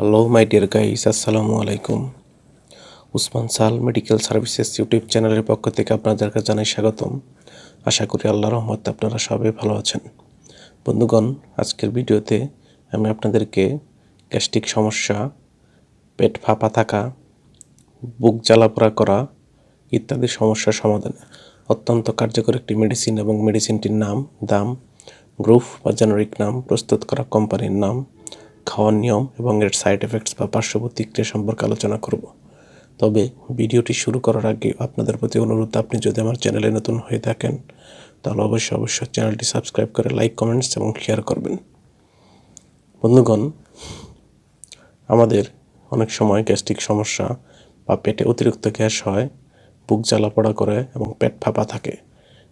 Hello my dear guys আসসালামু আলাইকুম উসমান সাল মেডিকেল সার্ভিসেস ইউটিউব চ্যানেলের পক্ষ থেকে আপনাদেরকে জানাই স্বাগতম। আশা করি আল্লাহ রহমত আপনারা সবাই ভালো আছেন। বন্ধুগণ, আজকের ভিডিওতে আমি আপনাদেরকে গ্যাস্ট্রিক সমস্যা, পেট ফাঁপা থাকা, বুক জ্বালাপোড়া করা ইত্যাদি সমস্যার সমাধানে। অত্যন্ত কার্যকর একটি মেডিসিন এবং মেডিসিনটির নাম, দাম গ্রুপ বা জেনারিক নাম প্রস্তুত করা কোম্পানির নাম। খাওয়ার নিয়ম এবং এর সাইড এফেক্টস বা পার্শ্ব প্রতিক্রিয়া সম্পর্কে আলোচনা করব। তবে ভিডিওটি শুরু করার আগে আপনাদের প্রতি অনুরোধ, আপনি যদি আমার চ্যানেলে নতুন হয়ে থাকেন, তাহলে অবশ্যই অবশ্যই চ্যানেলটি সাবস্ক্রাইব করে লাইক কমেন্টস এবং শেয়ার করবেন। বন্ধুগণ, আমাদের অনেক সময় গ্যাস্ট্রিক সমস্যা বা পেটে অতিরিক্ত গ্যাস হয়, বুক জ্বালাপোড়া করে এবং পেট ফাঁপা থাকে।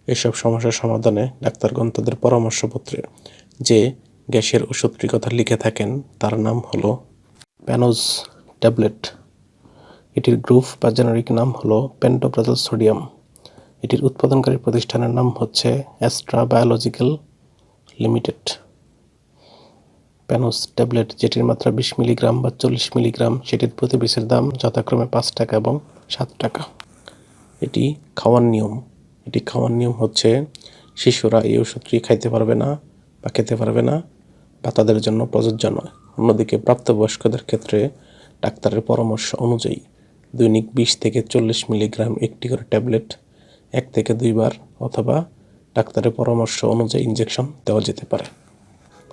এসব সমস্যার সমাধানে ডাক্তারগণ তাদের পরামর্শপত্রে যে গ্যাসের ওষুধটির কথা লিখে থাকেন, তার নাম হলো প্যানোজ ট্যাবলেট। এটির গ্রুপ বা জেনারিক নাম হলো পেন্টোপ্রাজল সোডিয়াম। এটির উৎপাদনকারী প্রতিষ্ঠানের নাম হচ্ছে Astra Biological Limited. Panos tablet, যেটির মাত্রা বিশ মিলিগ্রাম বা চল্লিশ মিলিগ্রাম, সেটির প্রতি পিসের দাম যথাক্রমে পাঁচ টাকা এবং সাত টাকা। এটি খাওয়ার নিয়ম। এটি খাওয়ার নিয়ম হচ্ছে, শিশুরা এই ওষুধটি খাইতে পারবে না বা খেতে পারবে না। বা তাদের জন্য প্রযোজ্য নয়। অন্যদিকে প্রাপ্তবয়স্কদের ক্ষেত্রে ডাক্তারের পরামর্শ অনুযায়ী দৈনিক বিশ থেকে চল্লিশ মিলিগ্রাম একটি করে ট্যাবলেট এক থেকে দুইবার অথবা ডাক্তারের পরামর্শ অনুযায়ী ইঞ্জেকশন দেওয়া যেতে পারে।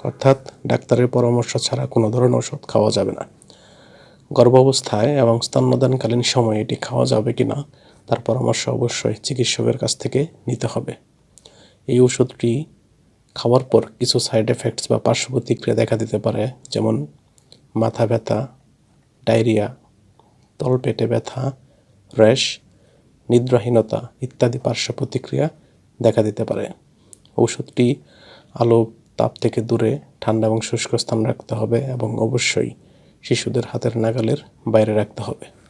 অর্থাৎ ডাক্তারের পরামর্শ ছাড়া কোনো ধরনের ওষুধ খাওয়া যাবে না। গর্ভাবস্থায় এবং স্তন্যদানকালীন সময়ে এটি খাওয়া যাবে কি না, তার পরামর্শ অবশ্যই চিকিৎসকের কাছ থেকে নিতে হবে। এই ওষুধটি খাওয়ার পর কিছু সাইড এফেক্টস বা পার্শ্ব প্রতিক্রিয়া দেখা দিতে পারে, যেমন মাথা ব্যথা ডায়রিয়া তলপেটে ব্যথা র্যাশ নিদ্রাহীনতা ইত্যাদি পার্শ্ব প্রতিক্রিয়া দেখা দিতে পারে। ওষুধটি আলো, তাপ থেকে দূরে, ঠান্ডা এবং শুষ্ক স্থান রাখতে হবে এবং অবশ্যই শিশুদের হাতের নাগালের বাইরে রাখতে হবে।